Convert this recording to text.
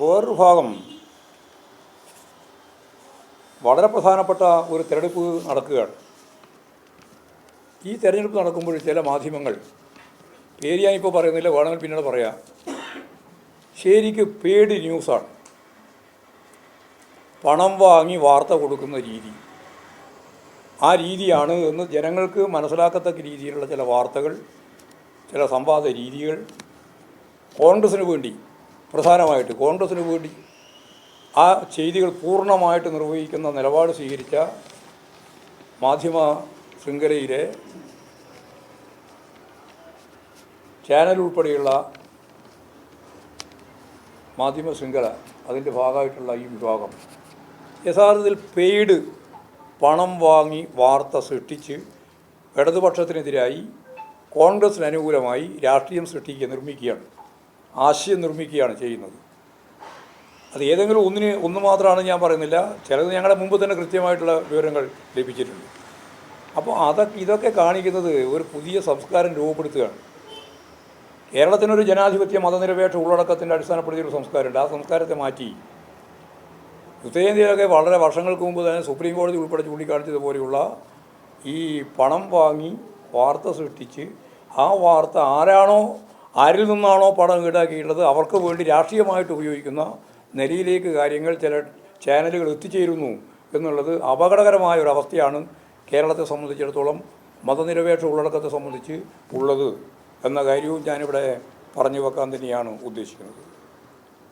വേറൊരു ഭാഗം വളരെ പ്രധാനപ്പെട്ട ഒരു തിരഞ്ഞെടുപ്പ് നടക്കുകയാണ്. ഈ തിരഞ്ഞെടുപ്പ് നടക്കുമ്പോൾ ചില മാധ്യമങ്ങൾ പേര് ഞാനിപ്പോൾ പറയുന്നില്ല വേണമെങ്കിൽ പിന്നീട് പറയാം. ശരിക്ക് പേടി ന്യൂസാണ്. പണം വാങ്ങി വാർത്ത കൊടുക്കുന്ന രീതി. ആ രീതിയാണ് എന്ന് ജനങ്ങൾക്ക് മനസ്സിലാക്കത്തക്ക രീതിയിലുള്ള ചില വാർത്തകൾ ചില സംവാദ രീതികൾ കോൺഗ്രസ്സിന് വേണ്ടി പ്രധാനമായിട്ട് കോൺഗ്രസ്സിന് വേണ്ടി ആ ചെയ്തികൾ പൂർണമായിട്ട് നിർവഹിക്കുന്ന നിലപാട് സ്വീകരിച്ച മാധ്യമ ശൃംഖലയിലെ ചാനൽ ഉൾപ്പെടെയുള്ള മാധ്യമ ശൃംഖല അതിന്റെ ഭാഗമായിട്ടുള്ള ഈ വിഭാഗം യഥാർത്ഥത്തിൽ പെയ്ഡ് പണം വാങ്ങി വാർത്ത സൃഷ്ടിച്ച് ഇടതുപക്ഷത്തിനെതിരായി കോൺഗ്രസിന് അനുകൂലമായി രാഷ്ട്രീയം സൃഷ്ടിക്കുക നിർമ്മിക്കുകയാണ്. ആശയം നിർമ്മിക്കുകയാണ് ചെയ്യുന്നത്. അത് ഏതെങ്കിലും ഒന്നിന് ഒന്ന് മാത്രമാണ് ഞാൻ പറയുന്നില്ല. ചിലത് ഞങ്ങളുടെ മുമ്പ് തന്നെ കൃത്യമായിട്ടുള്ള വിവരങ്ങൾ ലഭിച്ചിട്ടുണ്ട്. അപ്പോൾ അതൊക്കെ ഇതൊക്കെ കാണിക്കുന്നത് ഒരു പുതിയ സംസ്കാരം രൂപപ്പെടുത്തുകയാണ്. കേരളത്തിനൊരു ജനാധിപത്യ മതനിരപേക്ഷ ഉള്ളടക്കത്തിന്റെ അടിസ്ഥാനപ്പെടുത്തിയൊരു സംസ്കാരമുണ്ട്. ആ സംസ്കാരത്തെ മാറ്റി. ഉത്തരേന്ത്യയിലൊക്കെ വളരെ വർഷങ്ങൾക്ക് മുമ്പ് തന്നെ സുപ്രീം കോടതി ഉൾപ്പെടെ ചൂണ്ടിക്കാണിച്ചതുപോലെയുള്ള ഈ പണം വാങ്ങി വാർത്ത സൃഷ്ടിച്ച് ആ വാർത്ത ആരാണോ ആരിൽ നിന്നാണോ പണം ഈടാക്കിയിട്ടുള്ളത്? അവർക്ക് വേണ്ടി രാഷ്ട്രീയമായിട്ട് ഉപയോഗിക്കുന്ന നിലയിലേക്ക് കാര്യങ്ങൾ ചില ചാനലുകൾ എത്തിച്ചേരുന്നു എന്നുള്ളത് അപകടകരമായ ഒരു അവസ്ഥയാണ് കേരളത്തെ സംബന്ധിച്ചിടത്തോളം മതനിരപേക്ഷ ഉള്ളടക്കത്തെ സംബന്ധിച്ച് ഉള്ളത് എന്ന കാര്യവും ഞാനിവിടെ പറഞ്ഞു വെക്കാൻ തന്നെയാണ് ഉദ്ദേശിക്കുന്നത്.